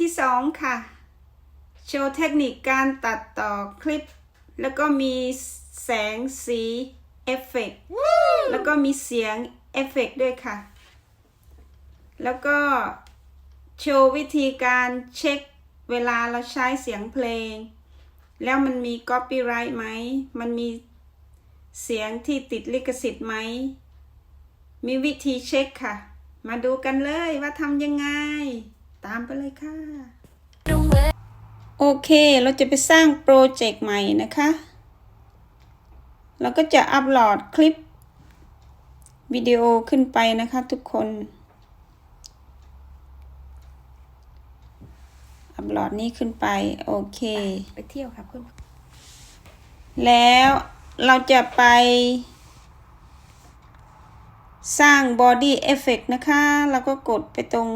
ที่สองค่ะ โชว์เทคนิคการตัดต่อคลิป แล้วก็มีแสงสีเอฟเฟกต์แล้วก็มีเสียงเอฟเฟกต์ด้วยค่ะ แล้วก็โชว์วิธีการเช็คเวลาเราใช้เสียงเพลง แล้วมันมี copyright ไหม มันมีเสียงที่ติดลิขสิทธิ์ไหม มีวิธีเช็คค่ะ มาดูกันเลยว่าทำยังไง ตามไปเลยค่ะ โอเคเราจะไปสร้างโปรเจกต์ใหม่นะคะ เราก็จะอัปโหลดคลิปวิดีโอขึ้นไปนะคะทุกคน อัปโหลดนี้ขึ้นไป โอเค ไปเที่ยวครับเพื่อนแล้วเราจะไป สร้าง body effect นะคะ แล้วก็กดไปตรง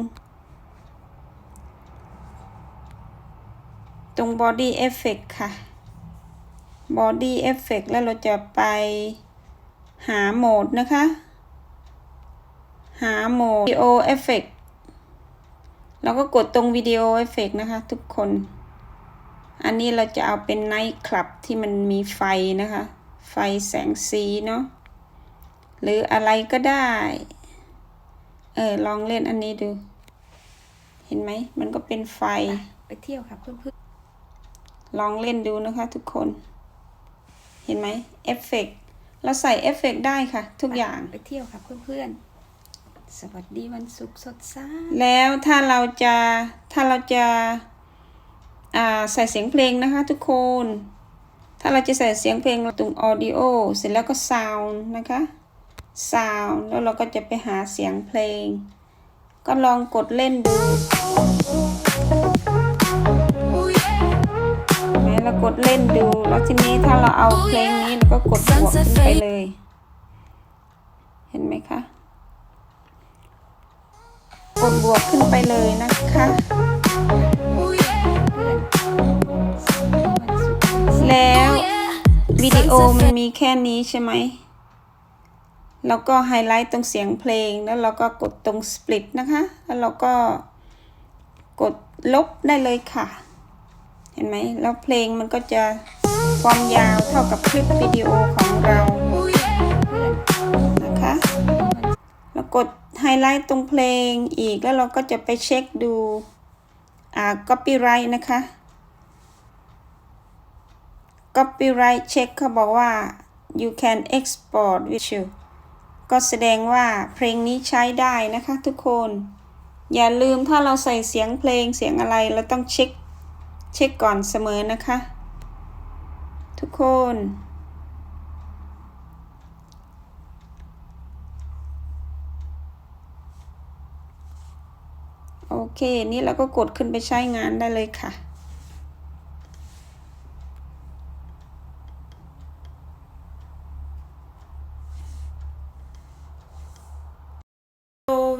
ตรง body effect ค่ะ body effect แล้วเราจะไปหาโหมดนะคะ หาโหมด video effect แล้วก็กดตรง video effect นะคะ ทุกคน อันนี้เราจะเอาเป็นไนท์คลับที่มันมีไฟนะคะ ไฟแสงสีเนาะ หรืออะไรก็ได้ เออ ลองเล่นอันนี้ดู เห็นไหม มันก็เป็นไฟ ไปเที่ยวครับเพื่อน ลองเล่นดูนะคะทุกคน เห็นไหมเอฟเฟกต์เราใส่เอฟเฟกต์ได้ค่ะ ทุกอย่างไปเที่ยวครับเพื่อนเพื่อนสวัสดีวันศุกร์สดใสแล้วถ้าเราจะถ้าเราจะอ่าใส่เสียงเพลงนะคะทุกคน ถ้าเราจะใส่เสียงเพลงตรง audio เสร็จแล้วก็ sound นะคะ sound แล้วเราก็จะไปหาเสียงเพลง ก็ลองกดเล่นดู กดเล่นดู แล้วทีนี้ถ้าเราเอาเพลงนี้เราก็กดบวกขึ้นไปเลย เห็นไหมคะ กดบวกขึ้นไปเลยนะคะแล้ววิดีโอมันมีแค่นี้ใช่ไหม แล้วก็ไฮไลท์ตรงเสียงเพลง แล้วเราก็กดตรง split นะคะ แล้วเราก็กดลบได้เลยค่ะ เห็นไหมแล้วเพลงมันก็จะความยาวเท่ากับคลิปวิดีโอของเรานะคะ แล้วกดไฮไลท์ตรงเพลงอีกแล้วเราก็จะไปเช็คดูอ่า copyright นะคะ copyright check เขาบอกว่า you can export visual ก็แสดงว่าเพลงนี้ใช้ได้นะคะทุกคน อย่าลืมถ้าเราใส่เสียงเพลงเสียงอะไรเราต้องเช็ค เช็คก่อนเสมอนะคะ ทุกคน โอเค นี่เราก็กดขึ้นไปใช้งานได้เลยค่ะ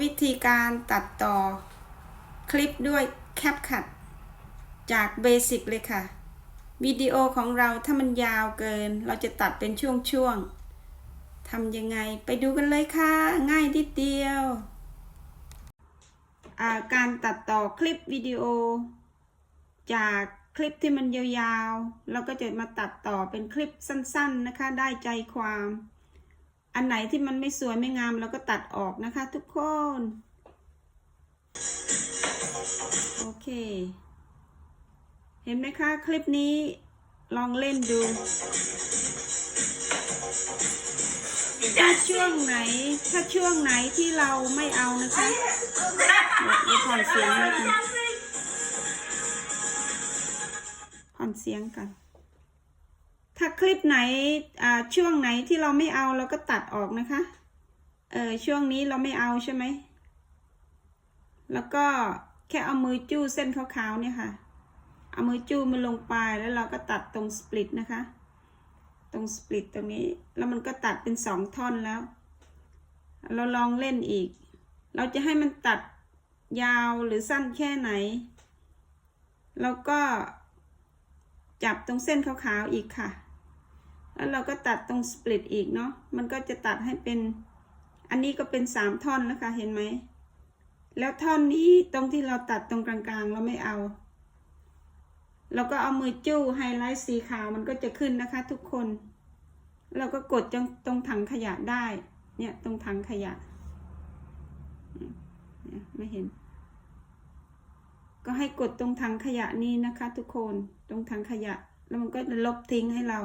วิธีการตัดต่อคลิปด้วย CapCut จากเบสิกเลยค่ะวิดีโอของเราถ้ามันยาวเกิน เราจะตัดเป็นช่วงๆทำยังไงไปดูกันเลยค่ะ ง่ายนิดเดียวาการตัดต่อคลิปวิดีโอ จากคลิปที่มันยาวๆ เราก็จะมาตัดต่อเป็นคลิปสั้นๆนะคะ ได้ใจความ อันไหนที่มันไม่สวยไม่งามเราก็ตัดออกนะคะทุกคน โอเค เห็นไหมคะ คลิปนี้ลองเล่นดูถ้าช่วงไหน ถ้าช่วงไหนที่เราไม่เอานะคะเดี๋ยวผ่อนเสียงนิดนึงผ่อนเสียงกัน ถ้าคลิปไหนอ่าช่วงไหนที่เราไม่เอาเราก็ตัดออกนะคะ เออช่วงนี้เราไม่เอาใช่ไหม แล้วก็แค่เอามือจู้เส้นขาวๆเนี่ยค่ะ เอามือจู้มันลงไปแล้วเราก็ตัดตรงสปลิตนะคะ ตรงสปลิตตรงนี้ แล้วมันก็ตัดเป็นสองท่อนแล้ว เราลองเล่นอีก เราจะให้มันตัดยาวหรือสั้นแค่ไหน แล้วก็จับตรงเส้นขาวๆอีกค่ะ แล้วเราก็ตัดตรงสปลิตอีกเนาะ มันก็จะตัดให้เป็น อันนี้ก็เป็นสามท่อนแล้วค่ะเห็นไหม แล้วท่อนนี้ตรงที่เราตัดตรงกลางๆ เราไม่เอา เราก็เอามือจู้ไฮไลท์สีขาวมันก็จะขึ้นนะคะ ทุกคน เราก็กดตรงตรงถังขยะได้ เนี่ยตรงถังขยะ ไม่เห็น ก็ให้กดตรงถังขยะนี้นะคะ ทุกคน ตรงถังขยะ แล้วมันก็จะลบทิ้งให้เรา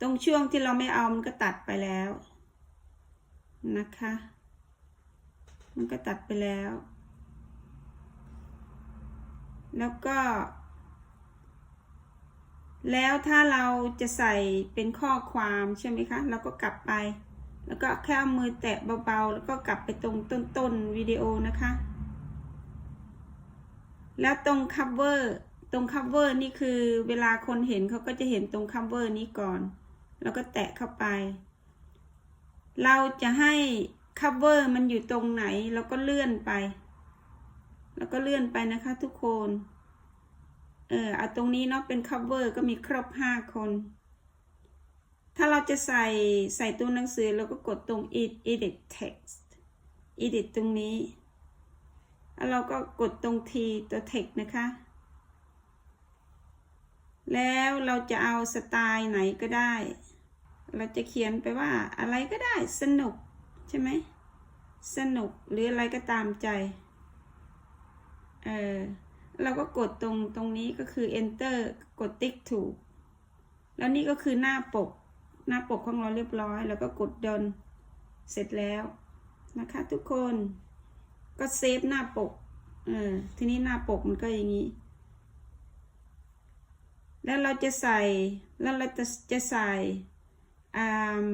ตรงช่วงที่เราไม่เอามันก็ตัดไปแล้ว นะคะ มันก็ตัดไปแล้ว แล้วก็ แล้วถ้าเราจะใส่เป็นข้อความใช่ไหมคะเราก็กลับไป แล้วก็แค่เอามือแตะเบาๆ แล้วก็กลับไปตรงต้นๆวิดีโอนะคะ แล้วตรง cover ตรง cover นี่คือเวลาคนเห็นเขาก็จะเห็นตรง cover นี้ก่อน แล้วก็แตะเข้าไป เราจะให้ cover มันอยู่ตรงไหนเราก็เลื่อนไป แล้วก็เลื่อนไปนะคะทุกคน เออเอาตรงนี้เนาะเป็น cover ก็มีครบห้าคน ถ้าเราจะใส่ใส่ตัวหนังสือเราก็กดตรง edit text edit ตรงนี้ แล้วเราก็กดตรง T ตัว text นะคะ แล้วเราจะเอาสไตล์ไหนก็ได้ เราจะเขียนไปว่าอะไรก็ได้สนุกใช่ไหม สนุกหรืออะไรก็ตามใจ เออ เราก็กดตรงตรงนี้ก็คือ enter กดติ๊กถูก แล้วนี่ก็คือหน้าปก หน้าปกของเราเรียบร้อย แล้วก็กดดนเสร็จแล้วนะคะทุกคนก็เซฟหน้าปก เออ ทีนี้หน้าปกมันก็อย่างนี้ แล้วเราจะใส่ แล้วเราจะจะใส่อ่า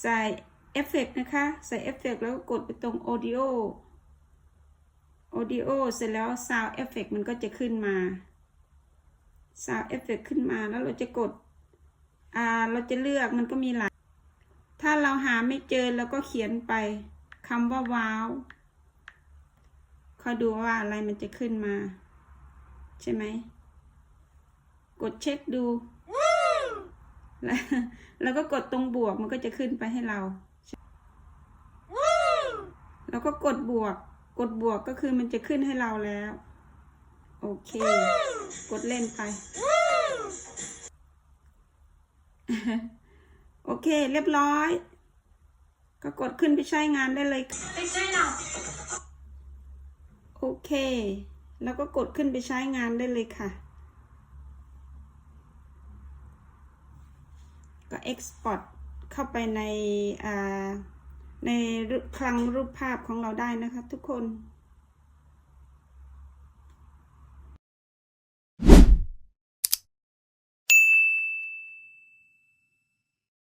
ใส่เอฟเฟกนะคะ ใส่เอฟเฟกแล้วก็กดไปตรง audio audio เสร็จแล้ว sound effect มันก็จะขึ้นมา sound effect ขึ้นมาแล้วเราจะกด อ่า เราจะเลือกมันก็มีหลาย ถ้าเราหาไม่เจอเราก็เขียนไปคำว่าว้าวคอยดูว่าอะไรมันจะขึ้นมา ใช่ไหม กดเช็คดู แล้วแล้วก็กดตรงบวกมันก็จะขึ้นไปให้เรา แล้วก็กดบวก กดบวกก็คือมันจะขึ้นให้เราแล้ว โอเค กดเล่นไป โอเค เรียบร้อย ก็กดขึ้นไปใช้งานได้เลย โอเค แล้วก็กดขึ้นไปใช้งานได้เลยค่ะ ก็ export เข้าไปในอ่า ในคลังรูปภาพของเราได้นะคะทุกคน